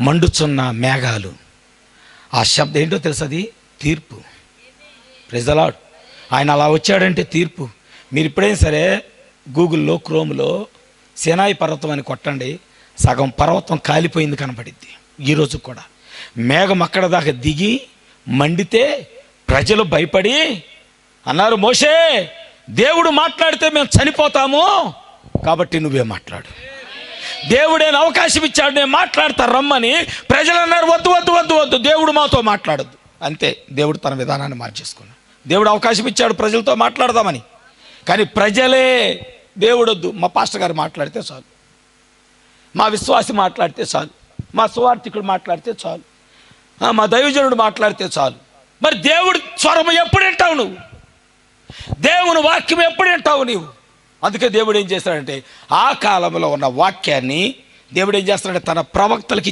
మండుచున్న మేఘాలు. ఆ శబ్దం ఏంటో తెలుసు అది? తీర్పు. ప్రజలాడ్ ఆయన అలా వచ్చాడంటే తీర్పు. మీరు ఇప్పుడైనా సరే గూగుల్లో క్రోమ్లో సేనాయి పర్వతం అని కొట్టండి. సగం పర్వతం కాలిపోయింది కనపడిద్ది. ఈరోజు కూడా. మేఘం అక్కడ దాకా దిగి మండితే ప్రజలు భయపడి అన్నారు మోషే దేవుడు మాట్లాడితే మేము చనిపోతాము. కాబట్టి నువ్వే మాట్లాడు. దేవుడేన అవకాశం ఇచ్చాడు నేను మాట్లాడతా రమ్మని. ప్రజలు అన్నారు వద్దు వద్దు వద్దు వద్దు. దేవుడు మాతో మాట్లాడద్దు. అంతే దేవుడు తన విధానాన్ని మార్చేసుకున్నాడు. దేవుడు అవకాశం ఇచ్చాడు ప్రజలతో మాట్లాడదామని. కానీ ప్రజలే దేవుడొద్దు. మా పాస్టర్ గారు మాట్లాడితే చాలు. మా విశ్వాసి మాట్లాడితే చాలు. మా సువార్థికుడు మాట్లాడితే చాలు. మా దైవజనుడు మాట్లాడితే చాలు. మరి దేవుడు స్వరం ఎప్పుడు వింటావు నువ్వు? దేవుని వాక్యం ఎప్పుడు వింటావు నీవు? అందుకే దేవుడు ఏం చేస్తాడంటే ఆ కాలంలో ఉన్న వాక్యాన్ని దేవుడు ఏం చేస్తాడంటే తన ప్రవక్తలకి